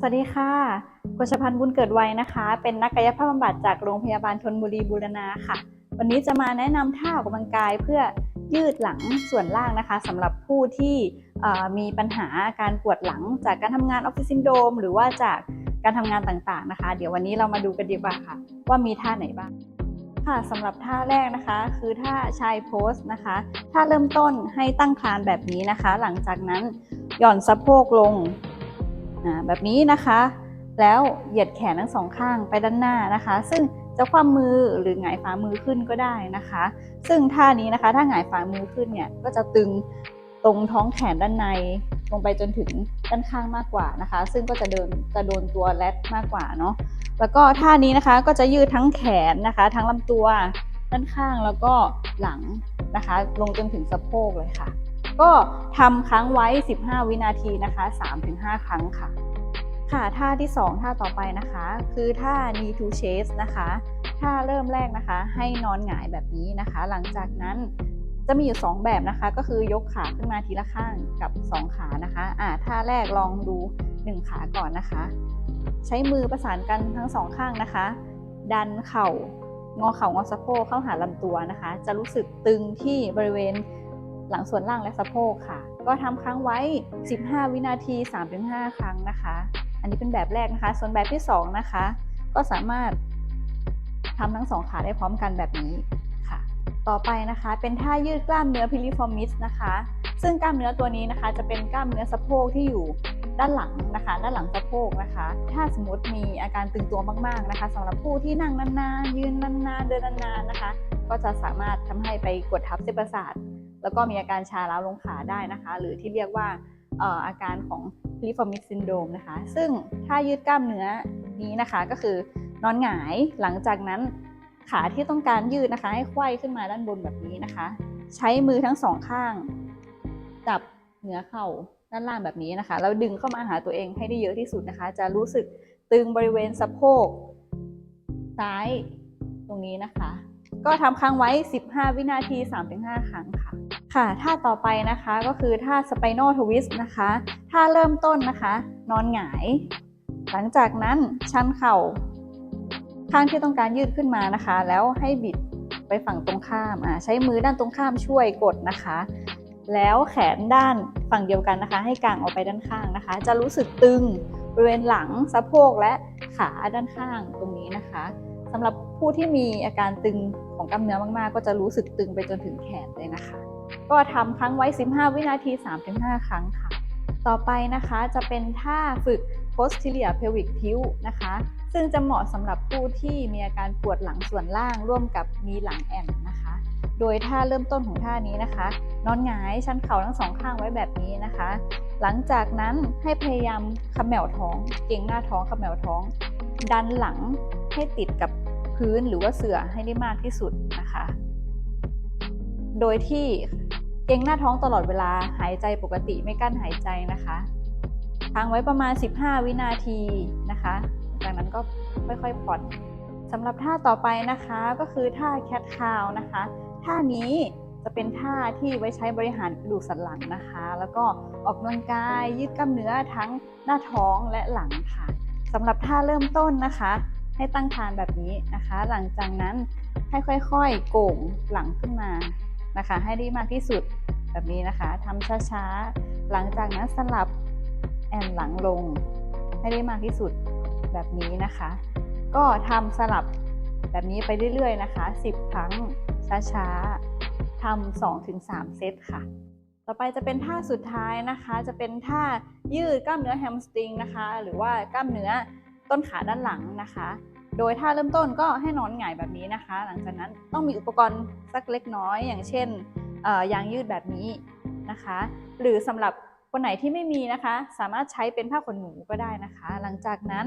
สวัสดีค่ะกฤชพันธ์บุญเกิดไว้นะคะ เป็นนักกายภาพบำบัดจากโรงพยาบาลชนบุรีบูรณาค่ะ วันนี้จะมาแนะนำท่าออกกำลังกายเพื่อยืดหลังส่วนล่างนะคะสำหรับผู้ที่มีปัญหาการปวดหลังจากการทำงานออฟฟิศซินโดมหรือว่าจากการทำงานต่างๆนะคะ เดี๋ยววันนี้เรามาดูกันดีกว่าค่ะ ว่ามีท่าไหนบ้างค่ะสำหรับท่าแรกนะคะ คือท่าชายโพสนะคะท่าเริ่มต้นให้ตั้งคานแบบนี้นะคะ หลังจากนั้นหย่อนสะโพกลง แบบนี้นะคะ แล้วเหยียดแขนทั้งสองข้างไปด้านหน้านะคะ ซึ่งจะคว่ำมือหรือหงายฝ่ามือขึ้นก็ได้นะคะ ซึ่งท่านี้นะคะ ถ้าหงายฝ่ามือขึ้นเนี่ยก็จะตึงตรงท้องแขนด้านในลงไปจนถึงด้านข้างมากกว่านะคะ ซึ่งก็จะเดินจะโดนตัวแรดมากกว่าเนาะแล้วก็ท่านี้นะคะก็จะยืดทั้งแขนนะคะ ทั้งลำตัวด้านข้างแล้วก็หลังนะคะ ลงจนถึงสะโพกเลยค่ะ ก็ทำครั้งไว้ 15 วินาทีนะคะ 3-5 ครั้งค่ะ ค่ะท่าที่ 2 ท่าต่อไปนะคะ คือท่า knee to chest นะคะท่าเริ่มแรกนะคะ ให้นอนหงายแบบนี้นะคะ หลังจากนั้นจะมีอยู่ 2 แบบนะคะ ก็คือยกขาขึ้นมาทีละข้างกับ 2 ขานะคะอ่าท่าแรกลองดู 1 ขาก่อนนะคะ ใช้มือประสานกันทั้งสองข้างนะคะ ดันเข่างอเข่างอสะโพกเข้าหาลำตัวนะคะ จะรู้สึกตึงที่บริเวณ หลังส่วนล่างและสะโพกค่ะ ก็ทำครั้งไว้ 15 วินาที 3-5 ครั้งนะคะ อันนี้เป็นแบบแรกนะคะ ส่วนแบบที่ 2 นะคะ ก็สามารถทำทั้งสองขาได้พร้อมกันแบบนี้ค่ะ ต่อไปนะคะเป็นท่ายืดกล้ามเนื้อพิลิฟอร์มิสนะคะ ซึ่งกล้ามเนื้อตัวนี้นะคะ จะเป็นกล้ามเนื้อสะโพกที่อยู่ด้านหลังนะคะ ด้านหลังสะโพกนะคะ ถ้าสมมติมีอาการตึงตัวมากๆนะคะสำหรับผู้ที่นั่งนานๆยืนนานๆเดินนานๆนะคะ ก็จะสามารถทำให้ไปกดทับเส้นประสาท แล้วก็มีอาการชาล้าลงขาได้นะคะ หรือที่เรียกว่าอออาการของ p l i f o r m i c syndrome นะคะ ซึ่งถ้ายืดกล้ามเนื้อนี้นะคะก็คือนอนหงายหลังจากนั้นขาที่ต้องการยืดนะคะ ให้ไขว้ขึ้นมาด้านบนแบบนี้นะคะ ใช้มือทั้งสองข้าง จับเหนือเข่าด้านล่างแบบนี้นะคะแล้วดึงเข้ามาหาตัวเองให้ได้เยอะที่สุดนะคะ จะรู้สึกตึงบริเวณสะโพกซ้ายตรงนี้นะคะ ก็ทำค้างไว้ 15 วินาที 3-5 ครั้งค่ะ ค่ะ ท่าต่อไปนะคะก็คือท่า spinal twist นะคะ ท่าเริ่มต้นนะคะ นอนหงาย หลังจากนั้นชันเข่า ข้างที่ต้องการยืดขึ้นมานะคะ แล้วให้บิดไปฝั่งตรงข้ามอ่าใช้มือด้านตรงข้ามช่วยกดนะคะ แล้วแขนด้านฝั่งเดียวกันนะคะ ให้กางออกไปด้านข้างนะคะ จะรู้สึกตึงบริเวณหลังสะโพกและขาด้านข้างตรงนี้นะคะ สำหรับผู้ที่มีอาการตึงของกล้ามเนื้อมากๆ ก็จะรู้สึกตึงไปจนถึงแขนเลยนะคะ ก็ทำครั้งไว้ 15 วินาที 3-5 ครั้งค่ะ ต่อไปนะคะจะเป็นท่าฝึก posterior pelvic tilt นะคะ ซึ่งจะเหมาะสำหรับผู้ที่มีอาการปวดหลังส่วนล่างร่วมกับมีหลังแอนนะคะ โดยท่าเริ่มต้นของท่านี้นะคะ นอนหงายชันเข่าทั้งสองข้างไว้แบบนี้นะคะ หลังจากนั้นให้พยายามขมแมวท้อง เก่งหน้าท้องขมแมวท้อง ดันหลัง ให้ติดกับพื้นหรือว่าเสื่อให้ได้มากที่สุดนะคะ โดยที่เกรงหน้าท้องตลอดเวลาหายใจปกติไม่กั้นหายใจนะคะค้างไว้ประมาณ 15 วินาทีนะคะ จากนั้นก็ค่อยๆผ่อนสำหรับท่าต่อไปนะคะก็คือท่าแคทคาวนะคะ ท่านี้จะเป็นท่าที่ไว้ใช้บริหารกระดูกสันหลังนะคะ แล้วก็ออกกำลังกายยืดกล้ามเนื้อทั้งหน้าท้องและหลังค่ะสำหรับท่าเริ่มต้นนะคะ ให้ตั้งคานแบบนี้นะคะ หลังจากนั้นให้ค่อยๆ โก่งหลังขึ้นมานะคะ ให้ได้มากที่สุดแบบนี้นะคะทำช้าๆ หลังจากนั้นสลับแอนหลังลง ให้ได้มากที่สุดแบบนี้นะคะ ก็ทำสลับแบบนี้ไปเรื่อยๆนะคะ 10 ครั้งช้าๆทำ2-3เซตค่ะ ต่อไปจะเป็นท่าสุดท้ายนะคะ จะเป็นท่ายืดกล้ามเนื้อแฮมสตริงนะคะ หรือว่ากล้ามเนื้อ ต้นขาด้านหลังนะคะ โดยท่าเริ่มต้นก็ให้นอนหงายแบบนี้นะคะ หลังจากนั้นต้องมีอุปกรณ์สักเล็กน้อย อย่างเช่นยางยืดแบบนี้นะคะ หรือสำหรับคนไหนที่ไม่มีนะคะ สามารถใช้เป็นผ้าขนหนูก็ได้นะคะ หลังจากนั้น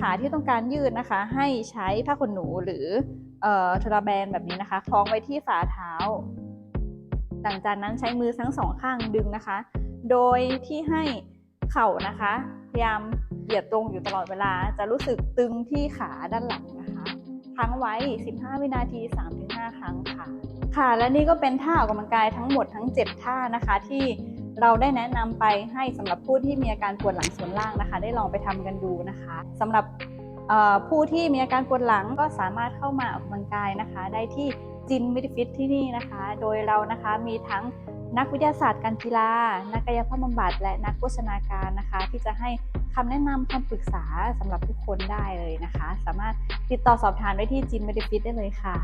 ขาที่ต้องการยืดนะคะ ให้ใช้ผ้าขนหนูหรือเอ่อทราแบนแบบนี้นะคะคล้องไว้ที่ฝ่าเท้า หลังจากนั้นใช้มือทั้งสองข้างดึงนะคะ โดยที่ให้เข่านะคะ พยายาม เหยียดตรงอยู่ตลอดเวลา จะรู้สึกตึงที่ขาด้านหลังนะคะค้างไว้ 15 วินาที 3-5 ครั้งค่ะ ค่ะ และนี่ก็เป็นท่าออกกำลังกายทั้งหมดทั้ง 7 ท่านะคะ ที่เราได้แนะนำไปให้สำหรับผู้ที่มีอาการปวดหลังส่วนล่างนะคะ ได้ลองไปทำกันดูนะคะสำหรับผู้ที่มีอาการปวดหลังก็สามารถเข้ามาออกกำลังกายนะคะ ได้ที่จินมิดฟิตที่นี่นะคะ โดยเรานะคะมีทั้งนักวิทยาศาสตร์การกีฬา นักกายภาพบำบัดและนักโภชนาการนะคะ ที่จะให้ คำแนะนำคำปรึกษาสำหรับทุกคนได้เลยนะคะ สามารถติดต่อสอบถามได้ที่จินเมดิฟิตได้เลยค่ะ